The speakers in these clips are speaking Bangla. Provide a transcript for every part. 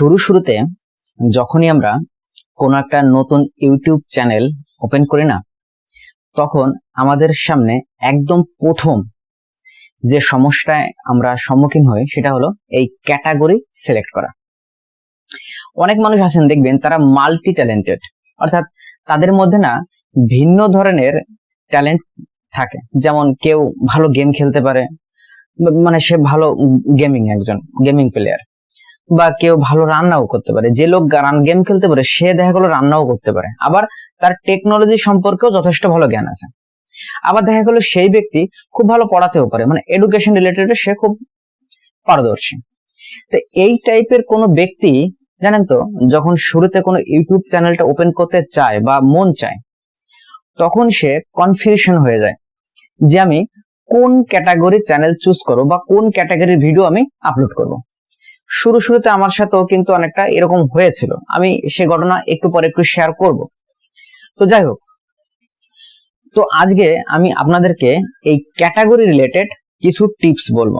শুরু শুরুতে যখনই আমরা কোনো একটা নতুন ইউটিউব চ্যানেল ওপেন করি না, তখন আমাদের সামনে একদম প্রথম যে সমস্যায় আমরা সম্মুখীন হই সেটা হলো এই ক্যাটাগরি সিলেক্ট করা। অনেক মানুষ আছেন দেখবেন তারা মাল্টি ট্যালেন্টেড অর্থাৎ তাদের মধ্যে না ভিন্ন ধরনের ট্যালেন্ট থাকে। যেমন কেউ ভালো গেম খেলতে পারে মানে সে ভালো গেমিং একজন গেমিং প্লেয়ার বা কেউ ভালো রান্নাও করতে পারে। যে লোক গেম খেলতে পারে, সে দেখা গেলো রান্নাও করতে পারে। আবার তার টেকনোলজি সম্পর্কেও যথেষ্ট ভালো জ্ঞান আছে। আবার দেখা গেলো সেই ব্যক্তি খুব ভালো পড়াতেও পারে। মানে এডুকেশন রিলেটেড সে খুব পারদর্শী। তো এই টাইপের কোনো ব্যক্তি, জানেন তো, যখন শুরুতে কোনো ইউটিউব চ্যানেলটা ওপেন করতে চায় বা মন চায়, তখন সে কনফিউশন হয়ে যায় যে আমি কোন ক্যাটাগরির চ্যানেল চুজ করব বা কোন ক্যাটাগরির ভিডিও আমি আপলোড করব। শুরু শুরুতে আমার সাথেও কিন্তু অনেকটা এরকম হয়েছিল। আমি সে ঘটনা একটু পরে একটু শেয়ার করব। তো যাই হোক, তো আজকে আমি আপনাদেরকে এই ক্যাটাগরি রিলেটেড কিছু টিপস বলব।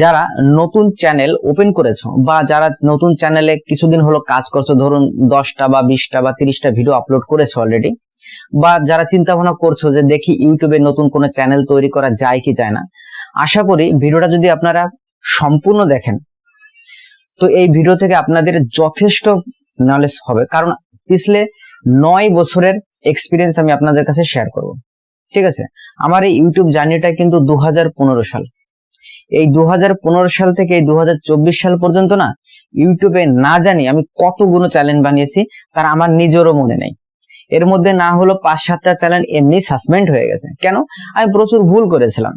যারা নতুন চ্যানেল ওপেন করেছ বা যারা নতুন চ্যানেলে কিছুদিন হলো কাজ করছ, ধরুন দশটা বা বিশটা বা তিরিশটা ভিডিও আপলোড করেছ অলরেডি বা যারা চিন্তা ভাবনা করছ যে দেখি ইউটিউবে নতুন কোনো চ্যানেল তৈরি করা যায় কি যায় না, আশা করি ভিডিওটা যদি আপনারা সম্পূর্ণ দেখেন তো এই ভিডিও থেকে আপনাদের যথেষ্ট নলেজ হবে। কারণ পিছলে নয় বছরের এক্সপিরিয়েন্স আমি আপনাদের কাছে শেয়ার করব। ঠিক আছে? আমার এই ইউটিউব জার্নিটা কিন্তু দু হাজার পনেরো সাল। এই দু হাজার পনেরো সাল থেকে এই দু হাজার চব্বিশ সাল পর্যন্ত না ইউটিউবে না জানি আমি কতগুলো চ্যানেল বানিয়েছি, তার আমার নিজেরও মনে নেই। এর মধ্যে না হলো পাঁচ সাতটা চ্যানেল এমনি সাসপেন্ড হয়ে গেছে। কেন? আমি প্রচুর ভুল করেছিলাম।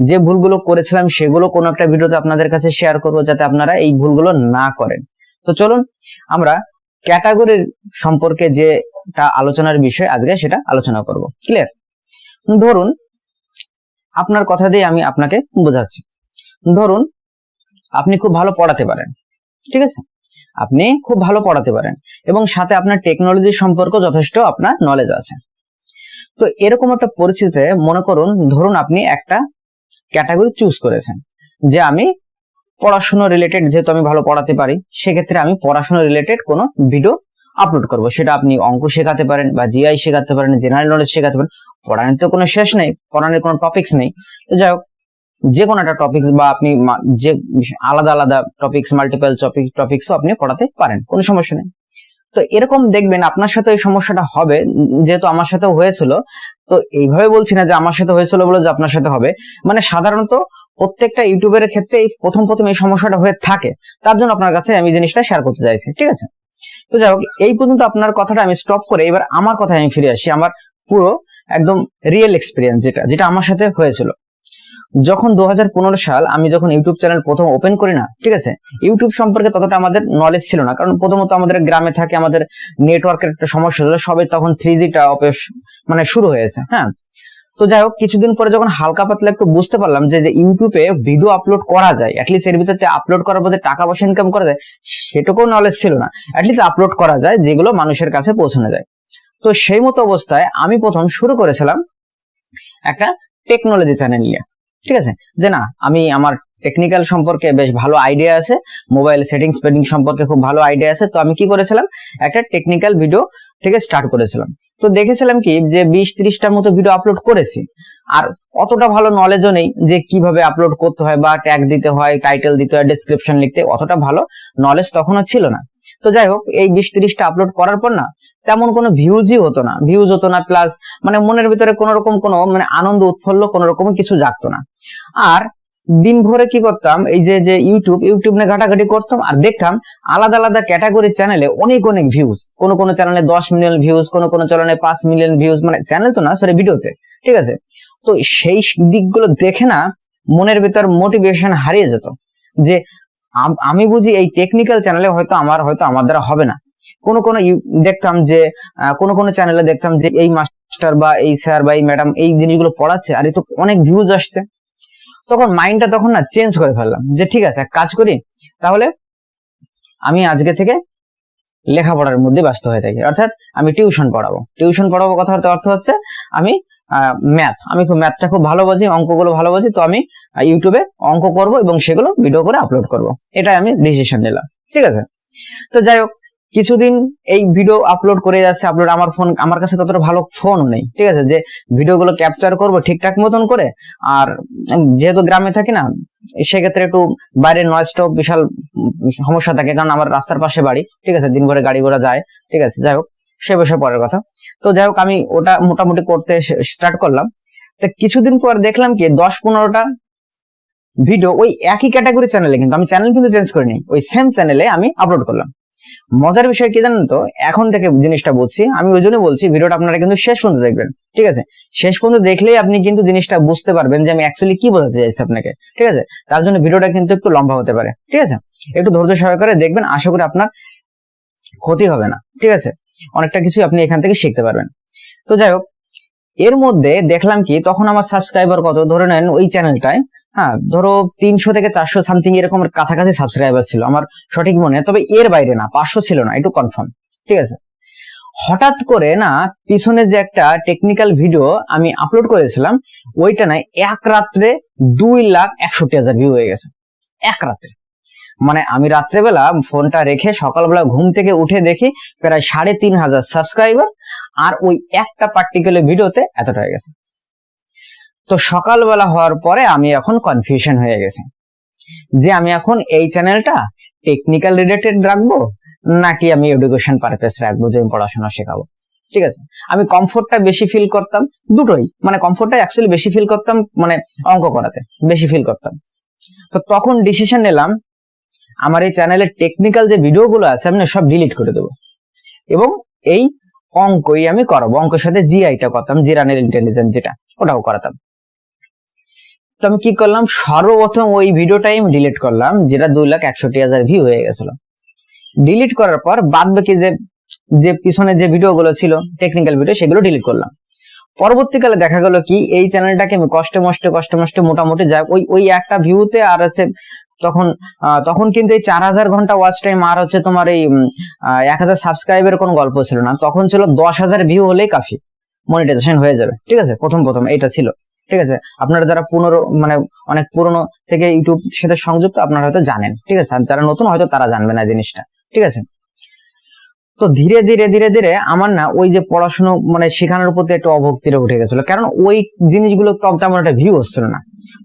যে ভুলগুলো করেছিলাম সেগুলো কোনো একটা ভিডিওতে আপনাদের কাছে শেয়ার করব যাতে আপনারা এই ভুলগুলো না করেন। তো চলুন, আমরা ক্যাটাগরির সম্পর্কে যেটা আলোচনার বিষয় আজকে সেটা আলোচনা করব। ক্লিয়ার ধরুন, আপনার কথা দিয়ে আমি আপনাকে বোঝাচ্ছি। ধরুন, আপনি খুব ভালো পড়াতে পারেন, ঠিক আছে? আপনি খুব ভালো পড়াতে পারেন এবং সাথে আপনার টেকনোলজি সম্পর্ক যথেষ্ট আপনার নলেজ আছে। তো এরকম একটা পরিস্থিতিতে মনে করুন, ধরুন আপনি একটা ক্যাটাগরি চুজ করেছেন। যে আমি পড়াশোনা রিলেটেড যেহেতু আমি ভালো পড়াতে পারি, সেক্ষেত্রে আমি পড়াশোনা রিলেটেড কোনো ভিডিও আপলোড করব। সেটা আপনি অঙ্ক শেখাতে পারেন বা জিআই শেখাতে পারেন জেনারেল নলেজ শেখাতে পারেন পড়ানোর তো কোনো শেষ নেই পড়ানোর কোনো টপিক্স নেই। তো যাই হোক, যে কোনো একটা টপিক্স বা আপনি যে আলাদা আলাদা টপিক্স মাল্টিপল টপিক টপিক্সও আপনি পড়াতে পারেন, কোনো সমস্যা নেই। তো এরকম দেখবেন আপনার সাথে এই সমস্যাটা হবে, যেহেতু আমার সাথেও হয়েছিল তো এইভাবে বলছি না যে আমার সাথে হয়েছিল বলে যে আপনার সাথে হবে। মানে সাধারণত প্রত্যেকটা ইউটিউবের ক্ষেত্রে এই প্রথম প্রথম এই সমস্যাটা হয়ে থাকে। তার জন্য আপনার কাছে আমি জিনিসটা শেয়ার করতে চাইছি, ঠিক আছে? তো যাই হোক, এই পর্যন্ত আপনার কথাটা আমি স্টপ করে এবার আমার কথায় আমি ফিরে আসি। আমার পুরো একদম রিয়েল এক্সপিরিয়েন্স যেটা যেটা আমার সাথে হয়েছিল। যখন দু হাজার পনেরো সাল আমি যখন ইউটিউব চ্যানেল প্রথম ওপেন করি না, ঠিক আছে? ইউটিউব সম্পর্কে ততটা আমাদের নলেজ ছিল না। কারণ প্রথমত আমাদের গ্রামে থাকে, আমাদের নেটওয়ার্কের একটা সমস্যা ছিল সবাই তখন থ্রি জিটা মানে শুরু হয়েছে হ্যাঁ? তো যাই হোক, কিছুদিন পরে যখন হালকা পাতলা একটু বুঝতে পারলাম যে ইউটিউবে ভিডিও আপলোড করা যায় অ্যাটলিস্ট এর ভিতরে আপলোড করার পরে টাকা পয়সা ইনকাম করা যায় সেটুকু নলেজ ছিল না। অ্যাটলিস্ট আপলোড করা যায়, যেগুলো মানুষের কাছে পৌঁছানো যায়। তো সেই মতো অবস্থায় আমি প্রথম শুরু করেছিলাম একটা টেকনোলজি চ্যানেল নিয়ে। ঠিক আছে? যে না, আমি আমার টেকনিক্যাল সম্পর্কে বেশ ভালো আইডিয়া আছে মোবাইল সেটিংস পেটিং সম্পর্কে খুব ভালো আইডিয়া আছে, তো আমি কি করেছিলাম? একটা টেকনিক্যাল ভিডিও থেকে স্টার্ট করেছিলাম। তো দেখেছিলাম কি, যে বিশ ত্রিশটার মতো ভিডিও আপলোড করেছি, আর অতটা ভালো নলেজও নেই যে কীভাবে আপলোড করতে হয় বা ট্যাগ দিতে হয় টাইটেল দিতে হয় ডিসক্রিপশন লিখতে, অতটা ভালো নলেজ তখনও ছিল না। তো যাই হোক, এই বিশ ত্রিশটা আপলোড করার পর না তেমন কোনো ভিউজই হতো না। ভিউজ হতো না প্লাস মানে মনের ভিতরে কোন রকম কোনো মানে আনন্দ, উৎফুল্ল কোন রকম কিছু জাগতো না। আর দিন ভরে কি করতাম, এই যে যে ইউটিউব ইউটিউব নিয়ে ঘাটাঘাটি করতাম আর দেখতাম আলাদা আলাদা ক্যাটাগরির চ্যানেলে অনেক অনেক ভিউজ কোন কোন চ্যানেলে দশ মিলিয়ন ভিউজ কোন কোন চ্যানেলে পাঁচ মিলিয়ন ভিউজ মানে চ্যানেল তো না সরি ভিডিওতে ঠিক আছে? তো সেই দিকগুলো দেখে না মনের ভিতর মোটিভেশন হারিয়ে যেত। যে আমি বুঝি এই টেকনিক্যাল চ্যানেলে হয়তো আমার হয়তো আমার দ্বারা হবে না। কোন কোন দেখতাম যে কোন কোন চ্যানেলে দেখতাম যে, এই মাস্টার বা এই স্যার বা এই ম্যাডাম এই জিনিসগুলো পড়াচ্ছে আর এই তো অনেক ভিউজ আসছে। তখন মাইন্ডটা তখন না চেঞ্জ করে ফেললাম যে, ঠিক আছে কাজ করি, তাহলে আমি আজকে থেকে লেখাপড়ার মধ্যে ব্যস্ত হয়ে থাকি। অর্থাৎ আমি টিউশন পড়াবো। টিউশন পড়াবো কথা অর্থ হচ্ছে আমি ম্যাথ আমি খুব ম্যাথটা খুব ভালো বুঝি, অঙ্কগুলো ভালো বুঝি, তো আমি ইউটিউবে অঙ্ক করব এবং সেগুলো ভিডিও করে আপলোড করব। এটাই আমি ডিসিশন নিলাম। ঠিক আছে? তো যাই হোক কিছুদিন এই ভিডিও আপলোড করে যাচ্ছে আপলোড আমার ফোন আমার কাছে ততটা ভালো ফোন নেই, ঠিক আছে? যে ভিডিওগুলো ক্যাপচার করব ঠিকঠাক মতন করে, আর যেহেতু গ্রামে থাকি না, সেক্ষেত্রে একটু বাইরের নয়েজটাও বিশাল সমস্যা থাকে, কারণ আমার রাস্তার পাশে বাড়ি, ঠিক আছে? দিন ভরে গাড়ি ঘোড়া যায়, ঠিক আছে? যাই হোক, সে বিষয়ে পরের কথা। তো যাই হোক, আমি ওটা মোটামুটি করতে স্টার্ট করলাম। তো কিছুদিন পর দেখলাম কি, দশ পনেরোটা ভিডিও ওই একই ক্যাটাগরি চ্যানেলে কিন্তু, আমি চ্যানেল কিন্তু চেঞ্জ করিনি, ওই সেম চ্যানেলে আমি আপলোড করলাম। মজার বিষয় কি জানেন তো? এখন থেকে জিনিসটা বুঝছি। আমি ওই জন্য বলছি, ভিডিওটা আপনারা কিন্তু শেষ পর্যন্ত দেখবেন, ঠিক আছে? শেষ পর্যন্ত দেখলেই আপনি কিন্তু জিনিসটা বুঝতে পারবেন যে আমি অ্যাকচুয়ালি কি বোঝাতে চাইছি আপনাকে, ঠিক আছে? তার জন্য ভিডিওটা কিন্তু একটু লম্বা হতে পারে, ঠিক আছে? একটু ধৈর্য সহকারে দেখবেন, আশা করি আপনার ক্ষতি হবে না, ঠিক আছে? অনেকটা কিছু আপনি এখান থেকে শিখতে পারবেন। তো যাই হোক, এর মধ্যে দেখলাম কি, তখন আমার সাবস্ক্রাইবার কত? ধরে নেন ওই চ্যানেলটায় হ্যাঁ ধরো তিনশো থেকে চারশো সামথিং এরকম কাছাকাছি সাবস্ক্রাইবার ছিল আমার সঠিক মনে নেই, তবে এর বাইরে না পাঁচশো ছিল না একটু কনফার্ম ঠিক আছে? হঠাৎ করে না পিছনে যে একটা টেকনিক্যাল ভিডিও আমি আপলোড করেছিলাম ওইটা না এক রাত্রে দুই লাখ একষট্টি হাজার ভিউ হয়ে গেছে এক রাত্রে। মানে আমি রাত্রেবেলা ফোনটা রেখে সকালবেলা ঘুম থেকে উঠে দেখি প্রায় সাড়ে তিন হাজার সাবস্ক্রাইবার আর ওই একটা পার্টিকুলার ভিডিওতে এতটা হয়ে গেছে। তো সকালবেলা হওয়ার পরে আমি এখন কনফিউশন হয়ে গেছি। যে আমি এখন এই চ্যানেলটা টেকনিক্যাল রিলেটেড রাখব, নাকি আমি এডুকেশন পারপাস রাখব, যে আমি পড়াশোনা শেখাবো? ঠিক আছে? আমি কমফোর্টটা বেশি ফিল করতাম, দুটোই। মানে কমফোর্টটা অ্যাকচুয়ালি বেশি ফিল করতাম মানে অঙ্ক করাতে, বেশি ফিল করতাম। তো তখন ডিসিশন নিলাম, আমার এই চ্যানেলের টেকনিক্যাল যে ভিডিওগুলো আছে, আমি সব ডিলিট করে দেবো। এবং এই অঙ্কই আমি করাবো। অঙ্কের সাথে জিআইটা করতাম জিরানের ইন্টেলিজেন্স যেটা, ওটাও করাতাম। তো আমি কি করলাম? সর্বপ্রথম ওই ভিডিওটাই আমি ডিলিট করলাম, যেটা দুই লাখ একষট্টি হাজার ভিউ হয়ে গেছিল। ডিলিট করার পর বাদ বাকি যে যে পিছনে যে ভিডিওগুলো ছিল টেকনিক্যাল ভিডিও সেগুলো ডিলিট করলাম। পরবর্তীকালে দেখা গেল কি, এই চ্যানেলটাকে আমি কষ্টে মষ্টে কষ্টে মষ্টে, মোটামুটি যাই ওই ওই একটা ভিউতে আর হচ্ছে তখন তখন কিন্তু এই চার হাজার ঘণ্টা ওয়াচ টাইম আর হচ্ছে তোমার এই এক হাজার সাবস্ক্রাইবের কোনো গল্প ছিল না। তখন ছিল দশ হাজার ভিউ হলেই কাফি। মনিটাইজেশন হয়ে যাবে। ঠিক আছে? প্রথম প্রথম এটা ছিল। ঠিক আছে? আপনারা যারা পুনর মানে অনেক পুরনো থেকে ইউটিউব সাথে সংযুক্ত, আপনারা হয়তো জানেন, ঠিক আছে? আর যারা নতুন, হয়তো তারা জানবে না জিনিসটা, ঠিক আছে? তো ধীরে ধীরে ধীরে ধীরে আমার না ওই যে পড়াশোনা মানে শেখানোর প্রতি একটু অভক্তিরে উঠে গেছিল। কারণ ওই জিনিসগুলো তেমন একটা ভিউ হচ্ছিল না।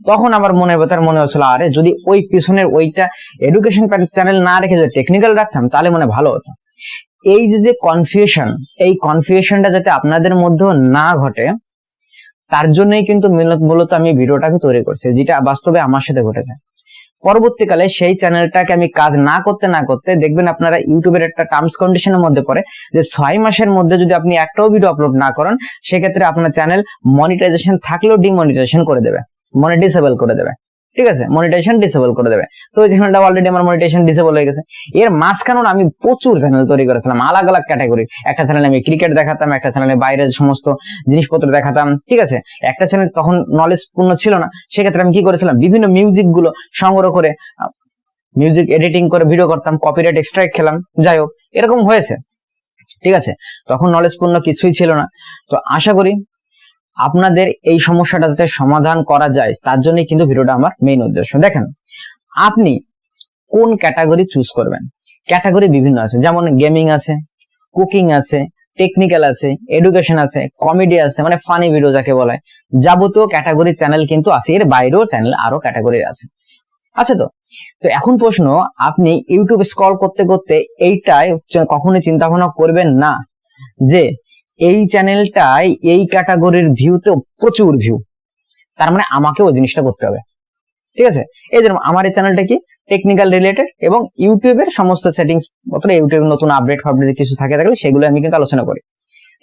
তখন আমার মনে ভেতর মনে হচ্ছিল, আরে যদি ওই পিছনের ওইটা এডুকেশন চ্যানেল না রেখে যদি টেকনিক্যাল রাখতাম, তাহলে মনে ভালো হতো। এই যে যে কনফিউশন এই কনফিউশনটা যাতে আপনাদের মধ্যেও না ঘটে তার জন্যই কিন্তু মূলত- আমি ভিডিওটাকে তৈরি করছি, যেটা বাস্তবে আমার সাথে ঘটেছে। পরবর্তীকালে সেই চ্যানেলটাকে আমি কাজ না করতে না করতে দেখবেন আপনারা ইউটিউবের একটা টার্মস কন্ডিশনের মধ্যে পড়ে, যে ছয় মাসের মধ্যে যদি আপনি একটাও ভিডিও আপলোড না করেন, সেক্ষেত্রে আপনার চ্যানেল মনিটাইজেশন থাকলেও ডিমনিটাইজেশন করে দেবে মনিটাইজেবল করে দেবে। ঠিক আছে? মনিটাইজেশন ডিসেবল করে দেবে। তো ওই চ্যানেলটা অলরেডি আমার মনিটাইজেশন ডিসেবল হয়ে গেছে। এর মাঝখানে আমি প্রচুর চ্যানেল তৈরি করেছিলাম আলাদা আলাদা ক্যাটাগরি একটা চ্যানেলে আমি ক্রিকেট দেখাতাম, একটা চ্যানেলে বাইরের সমস্ত জিনিসপত্র দেখাতাম, ঠিক আছে? একটা চ্যানেল তখন নলেজ পূর্ণ ছিল না। সেক্ষেত্রে আমি কি করেছিলাম? বিভিন্ন মিউজিকগুলো সংগ্রহ করে মিউজিক এডিটিং করে ভিডিও করতাম কপিরাইট এক্সট্রাক্ট খেলাম, যাই হোক, এরকম হয়েছে। ঠিক আছে? তখন নলেজ পূর্ণ কিছুই ছিল না। তো আশা করি আপনাদের এই সমস্যাটা যাতে সমাধান করা যায়, তার জন্যই কিন্তু ভিডিওটা আমার মেইন উদ্দেশ্য। দেখেন, আপনি কোন ক্যাটাগরি চুজ করবেন? ক্যাটাগরি বিভিন্ন আছে, যেমন গেমিং আছে কুকিং আছে টেকনিক্যাল আছে এডুকেশন আছে কমেডি আছে মানে ফানি ভিডিও যাকে বলা। যাবতীয় ক্যাটাগরি চ্যানেল কিন্তু আছে, এর বাইরেও চ্যানেল আরও ক্যাটাগরি আছে। আছে তো? তো এখন প্রশ্ন, আপনি ইউটিউব স্ক্রল করতে করতে এইটাই কখনোই চিন্তা ভাবনা করবেন না যে এই চ্যানেলটাই এই ক্যাটাগরির ভিউতে প্রচুর ভিউ তার মানে আমাকে ওই জিনিসটা করতে হবে। ঠিক আছে? এই যেরকম আমার এই চ্যানেলটা কি? টেকনিক্যাল রিলেটেড এবং ইউটিউবের সমস্ত সেটিংস অথবা ইউটিউব নতুন আপডেট ফাপডেট কিছু থাকে থাকলে সেগুলো আমি কিন্তু আলোচনা করি।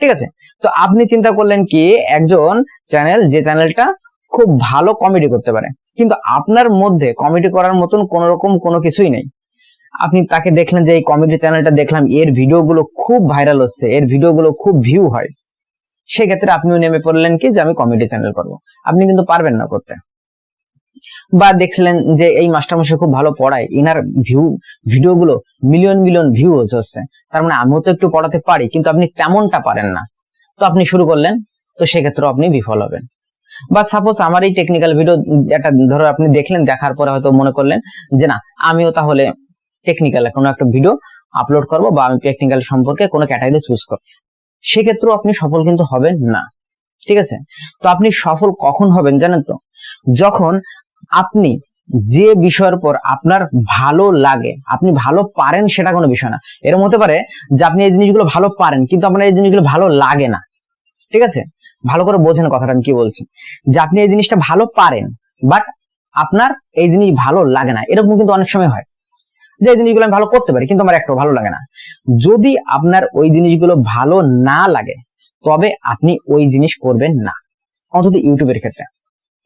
ঠিক আছে? তো আপনি চিন্তা করলেন কি, একজন চ্যানেল যে চ্যানেলটা খুব ভালো কমেডি করতে পারে। কিন্তু আপনার মধ্যে কমেডি করার মতন কোন রকম কোনো কিছুই নেই। আপনি তাকে দেখলেন যে এই কমেডি চ্যানেলটা দেখলাম, এর ভিডিওগুলো খুব ভাইরাল হচ্ছে, এর ভিডিওগুলো খুব ভিউ হয়। সেক্ষেত্রে আপনিও নেমে পড়লেন কি যে আমি কমেডি চ্যানেল করব। আপনি কিন্তু পারবেন না করতে। বা দেখলেন যে এই মাস্টারমশাই খুব ভালো পড়ায়, ইনার ভিউ ভিডিওগুলো মিলিয়ন মিলিয়ন ভিউ হচ্ছে। তার মানে আমিও তো একটু পড়াতে পারি, কিন্তু আপনি তেমনটা পারেন না। তো আপনি শুরু করলেন, তো সেক্ষেত্রে আপনি বিফল হবেন। বা সাপোজ আমার এই টেকনিক্যাল ভিডিও একটা ধরো আপনি দেখলেন, দেখার পরে হয়তো মনে করলেন যে না, আমিও তাহলে টেকনিক্যাল কোনো একটা ভিডিও আপলোড করব বা আমি টেকনিক্যাল সম্পর্কে কোনো ক্যাটাগরি চুজ করব। সেক্ষেত্রেও আপনি সফল কিন্তু হবেন না, ঠিক আছে? তো আপনি সফল কখন হবেন জানেন তো? যখন আপনি যে বিষয়ের পর আপনার ভালো লাগে, আপনি ভালো পারেন সেটা কোনো বিষয় না। এরকম হতে পারে যে আপনি এই জিনিসগুলো ভালো পারেন, কিন্তু আপনার এই জিনিসগুলো ভালো লাগে না, ঠিক আছে? ভালো করে বোঝেন কথাটা, আমি কি বলছি? যে আপনি এই জিনিসটা ভালো পারেন, বাট আপনার এই জিনিস ভালো লাগে না। এরকম কিন্তু অনেক সময় হয়। যে জিনিসগুলো আমি ভালো করতে পারি, কিন্তু আমার একটু ভালো লাগে না। যদি আপনার ওই জিনিসগুলো ভালো না লাগে, তবে আপনি ওই জিনিস করবেন না। অন্তত ইউটিউবের ক্ষেত্রে।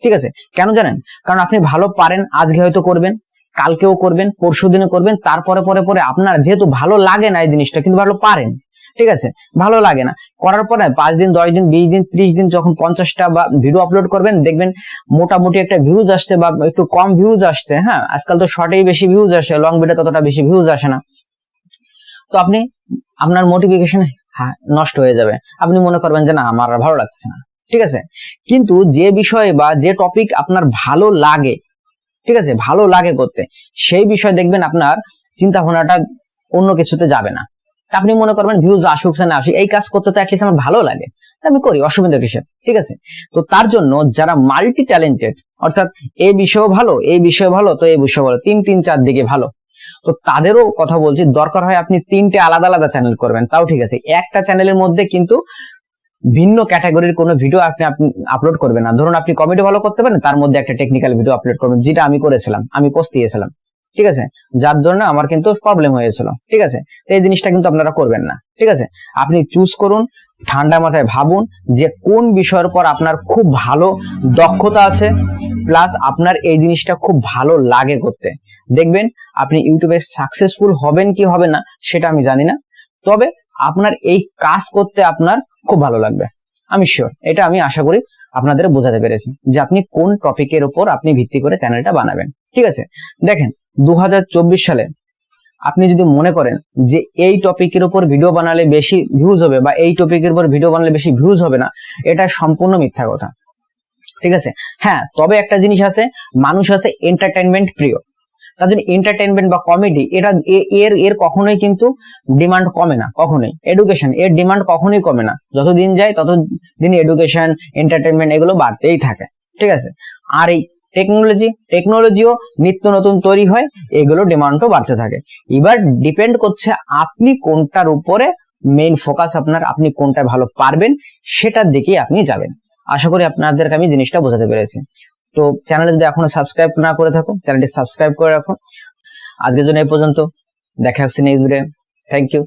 ঠিক আছে? কেন জানেন? কারণ আপনি ভালো পারেন, আজকে হয়তো করবেন, কালকেও করবেন পরশু দিনে করবেন, তারপরে, পরে পরে আপনার যেহেতু ভালো লাগে না এই জিনিসটা, কিন্তু ভালো পারেন। ঠিক আছে? ভালো লাগে না। করার পরে পাঁচ দিন, দশ দিন, বিশ দিন, ত্রিশ দিন যখন পঞ্চাশটা বা ভিডিও আপলোড করবেন, দেখবেন মোটামুটি একটা ভিউজ আসছে বা একটু কম ভিউজ আসছে হ্যাঁ? আজকাল তো শর্টেই বেশি ভিউজ আসে লং ভিডিও ততটা বেশি ভিউজ আসে না। তো আপনি, আপনার মোটিভেশন হ্যাঁ নষ্ট হয়ে যাবে। আপনি মনে করবেন যে না, আমার ভালো লাগছে না। ঠিক আছে? কিন্তু যে বিষয়ে বা যে টপিক আপনার ভালো লাগে, ঠিক আছে? ভালো লাগে করতে, সেই বিষয় দেখবেন আপনার চিন্তা ভাবনাটা অন্য কিছুতে যাবে না। আপনি মনে করবেন ভিউজ আসুক না আসুক, এই কাজ করতে তো অ্যাটলিস্ট আমার ভালো লাগে। আমি করি, অসুবিধা কিসের? ঠিক আছে? তো তার জন্য যারা মাল্টি ট্যালেন্টেড অর্থাৎ এই বিষয়ও ভালো এই বিষয় ভালো, তো এই বিষয় ভালো, তিন তিন, চার দিকে ভালো। তো তাদেরও কথা বলছি, দরকার হয় আপনি তিনটে আলাদা আলাদা চ্যানেল করবেন, তাও ঠিক আছে। একটা চ্যানেলের মধ্যে কিন্তু ভিন্ন ক্যাটাগরির কোনো ভিডিও আপনি আপলোড করবেন না। ধরুন আপনি কমেডি ভালো করতে পারেন, তার মধ্যে একটা টেকনিক্যাল ভিডিও আপলোড করবেন, যেটা আমি করেছিলাম, আমি পোস্ট দিয়েছিলাম। ঠিক আছে? যার জন্য আমার কিন্তু প্রবলেম হয়েছিল, ঠিক আছে? এই জিনিসটা কিন্তু আপনারা করবেন না, ঠিক আছে? আপনি চুজ করুন, ঠান্ডা মাথায় ভাবুন যে কোন বিষয়ের পর আপনার খুব ভালো দক্ষতা আছে প্লাস আপনার এই জিনিসটা খুব ভালো লাগে করতে। দেখবেন, আপনি ইউটিউবে সাকসেসফুল হবেন কি হবে না, সেটা আমি জানি না, তবে আপনার এই কাজ করতে আপনার খুব ভালো লাগবে। আমি শিওর এটা আমি আশা করি আপনাদের বোঝাতে পেরেছি যে আপনি কোন টপিকের উপর আপনি ভিত্তি করে চ্যানেলটা বানাবেন। ঠিক আছে? দেখেন দু হাজার চব্বিশ সালে আপনি যদি মনে করেন যে এই টপিকের উপর ভিডিও বানালে বেশি ভিউজ হবে বা এই টপিকের উপর ভিডিও বানালে বেশি ভিউজ হবে না, এটা সম্পূর্ণ মিথ্যা কথা। ঠিক আছে? হ্যাঁ তবে একটা জিনিস আছে, মানুষ আছে এন্টারটেনমেন্ট প্রিয়। তার জন্য এন্টারটেনমেন্ট বা কমেডি এটা এর এর কখনোই কিন্তু ডিমান্ড কমে না, কখনোই। এডুকেশন এর ডিমান্ড কখনোই কমে না। যতদিন যায় তত দিন এডুকেশন এন্টারটেনমেন্ট এগুলো বাড়তেই থাকে। ঠিক আছে? আর এই টেকনোলজি টেকনোলজিও নিত্য নতুন তৈরি হয়, এগুলো ডিমান্ডও বাড়তে থাকে। এবার ডিপেন্ড করছে আপনি কোনটার উপরে মেইন ফোকাস আপনার, আপনি কোনটা ভালো পারবেন, সেটার দিকে আপনি যাবেন। আশা করি আপনাদেরকে আমি জিনিসটা বোঝাতে পেরেছি। তো চ্যানেলে যদি এখনও সাবস্ক্রাইব না করে থাকো চ্যানেলটি সাবস্ক্রাইব করে রাখো। আজকের জন্য এই পর্যন্ত। দেখা হচ্ছে নেক্সট ভিডিও থ্যাংক ইউ